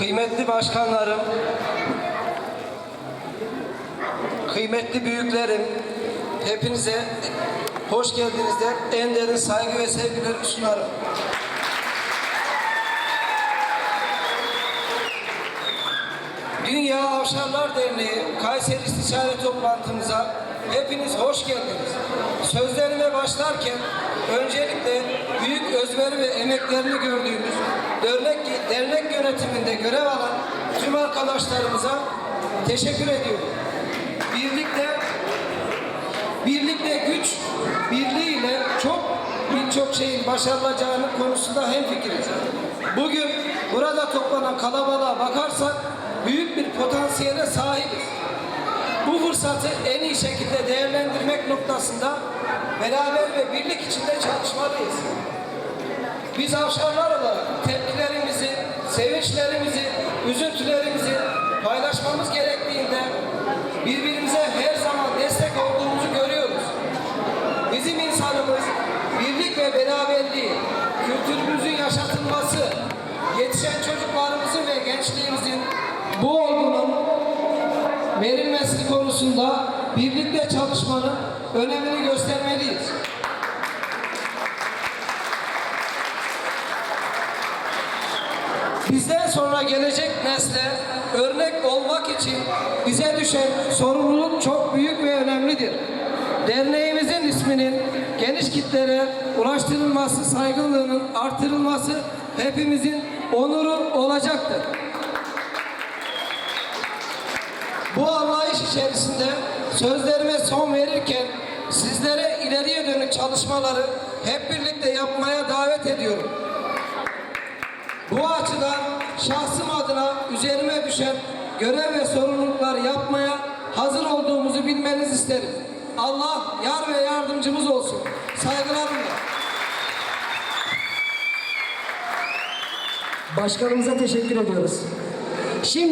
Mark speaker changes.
Speaker 1: kıymetli başkanlarım, kıymetli büyüklerim, hepinize hoş geldiniz der. En derin saygı ve sevgilerimi sunarım. Dünya Avşarlar Derneği Kayseri İstişare toplantımıza hepiniz hoş geldiniz. Sözlerime başlarken öncelikle büyük özveri ve emeklerini gördüğümüz dernek, dernek yönetiminde arkadaşlarımıza teşekkür ediyorum. Birlikte birlikte güç birliğiyle çok birçok şeyin başarılacağını konusunda hemfikiriz. Bugün burada toplanan kalabalığa bakarsak büyük bir potansiyele sahibiz. Bu fırsatı en iyi şekilde değerlendirmek noktasında beraber ve birlik içinde çalışmalıyız. Biz avşarlar olarak tepkilerimizi, sevinçlerimizi, üzüntülerimizi paylaşmamız gerektiğinde birbirimize her zaman destek olduğumuzu görüyoruz. Bizim insanımız birlik ve beraberliği, kültürümüzün yaşatılması, yetişen çocuklarımızın ve gençliğimizin bu olgunun verilmesi konusunda birlikte çalışmanın önemini göstermeliyiz. Bizden sonra gelecek nesle örnek olmak için bize düşen sorumluluk çok büyük ve önemlidir. Derneğimizin isminin geniş kitlere ulaştırılması, saygınlığının artırılması hepimizin onuru olacaktır. Bu anlayış içerisinde sözlerime son verirken sizlere ileriye dönük çalışmaları hep birlikte yapmaya davet ediyorum. Bu açıdan şahsım adına üzerime düşen görev ve sorumlulukları yapmaya hazır olduğumuzu bilmenizi isterim. Allah yar ve yardımcımız olsun. Saygılarımla.
Speaker 2: Başkanımıza teşekkür ediyoruz. Şimdi